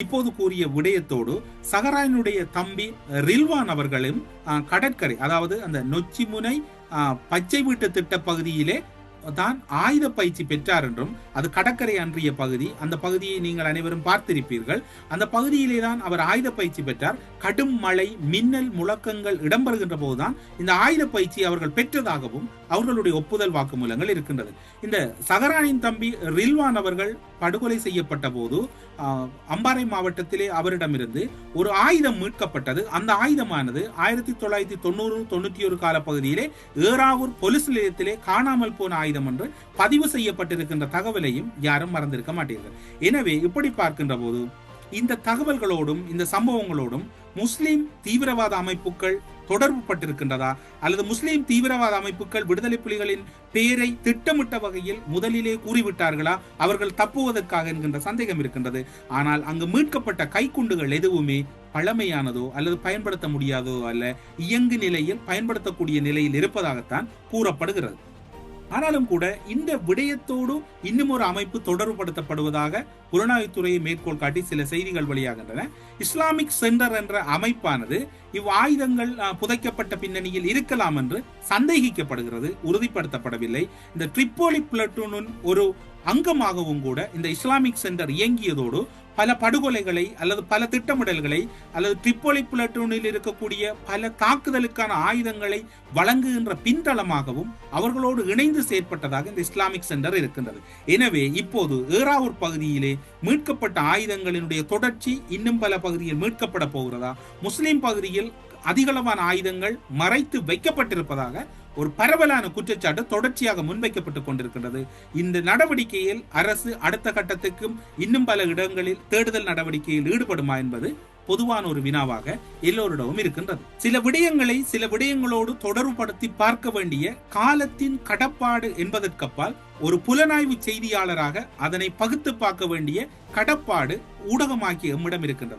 இப்போது கூறிய விடயத்தோடு சஹராயினுடைய தம்பி ரில்வான் அவர்களும் கடற்கரை அதாவது அந்த நொச்சிமுனை பச்சை வீட்டு திட்ட பகுதியிலே தான் ஆயுத பயிற்சி பெற்றார் என்றும் அது கடற்கரை அன்றிய பகுதி. அந்த பகுதியை நீங்கள் அனைவரும் பார்த்திருப்பீர்கள். அந்த பகுதியிலே தான் அவர் ஆயுத பயிற்சி பெற்றார். கடும் மழை மின்னல் முழக்கங்கள் இடம்பெறுகின்ற போதுதான் இந்த ஆயுத பயிற்சி அவர்கள் பெற்றதாகவும் அவர்களுடைய ஒப்புதல் வாக்குமூலங்கள் இருக்கின்றது. இந்த சகரானின் தம்பி ரில்வான் அவர்கள் படுகொலை செய்யப்பட்ட போது ஆஹ், அம்பாறை மாவட்டத்திலே அவரிடமிருந்து ஒரு ஆயுதம் மீட்கப்பட்டது. அந்த ஆயுதமானது ஆயிரத்தி தொள்ளாயிரத்தி தொண்ணூறு தொண்ணூத்தி ஒரு கால பகுதியிலே ஏறாவூர் பொலிஸ் நிலையத்திலே காணாமல் போன ஆயுதம். சதவீதம் என்று பதிவு செய்யப்பட்டிருக்கின்ற தகவலையும் யாரும் மறந்திருக்க மாட்டீர்கள். எனவே இப்படி பார்க்கின்ற போது இந்த தகவல்களோடும் இந்த சம்பவங்களோடும் முஸ்லிம் தீவிரவாத அமைப்புகள் தொடர்பு பட்டிருக்கின்றதா? அல்லது முஸ்லிம் தீவிரவாத அமைப்புகள் விடுதலை புலிகளின் பெயரை திட்டமிட்ட வகையில் முதலிலே கூறிவிட்டார்களா? அவர்கள் தப்புவதற்காக என்கின்ற சந்தேகம் இருக்கின்றது. ஆனால் அங்கு மீட்கப்பட்ட கைக்குண்டுகள் எதுவுமே பழமையானதோ அல்லது பயன்படுத்த முடியாததோ அல்ல இயங்கு நிலையில் பயன்படுத்தக்கூடிய நிலையில் இருப்பதாகத்தான் கூறப்படுகிறது. ஆனாலும் கூட இந்த விடயத்தோடு இன்னும் ஒரு அமைப்பு தொடர்புபடுத்தப்படுவதாக புலனாய்வுத்துறையை மேற்கோள் காட்டி சில செய்திகள் வெளியாகின்றன. இஸ்லாமிக் சென்டர் என்ற அமைப்பானது இவ் ஆயுதங்கள் புதைக்கப்பட்ட பின்னணியில் இருக்கலாம் என்று சந்தேகிக்கப்படுகிறது உறுதிப்படுத்தப்படவில்லை. இந்த ட்ரிப்போலி பிளட்டூனின் ஒரு அங்கமாகவும் கூட இந்த இஸ்லாமிக் சென்டர் இயங்கியதோடு பல படுகொலைகளை அல்லது பல திட்டமிடல்களை அல்லது ட்ரிப்போலி பிளட்டூனில் இருக்கக்கூடிய பல தாக்குதலுக்கான ஆயுதங்களை வழங்குகின்ற பின்தளமாகவும் அவர்களோடு இணைந்து செயற்பட்டதாக இந்த இஸ்லாமிக் சென்டர் இருக்கின்றது. எனவே இப்போது ஏறாவூர் பகுதியிலே மீட்கப்பட்ட ஆயுதங்களினுடைய தொடர்ச்சி இன்னும் பல பகுதியில் மீட்கப்பட போகிறதா? முஸ்லிம் பகுதியில் அதிகளவான ஆயுதங்கள் மறைத்து வைக்கப்பட்டிருப்பதாக ஒரு பரவலான குற்றச்சாட்டு தொடர்ச்சியாக முன்வைக்கப்பட்டுக் கொண்டிருக்கின்றது. இந்த நடவடிக்கையில் அரசு அடுத்த கட்டத்துக்கும் இன்னும் பல இடங்களில் தேடுதல் நடவடிக்கையில் ஈடுபடுமா என்பது பொதுவான ஒரு வினாவாக எல்லோரிடமும் இருக்கின்றது. சில விடயங்களை சில விடயங்களோடு தொடர்புபடுத்தி பார்க்க வேண்டிய காலத்தின் கடப்பாடு என்பதற்கப்பால் ஒரு புலனாய்வு செய்தியாளராக அதனை பகுத்து பார்க்க வேண்டிய கடப்பாடு ஊடகமாக்கி எம்மிடம் இருக்கின்றது.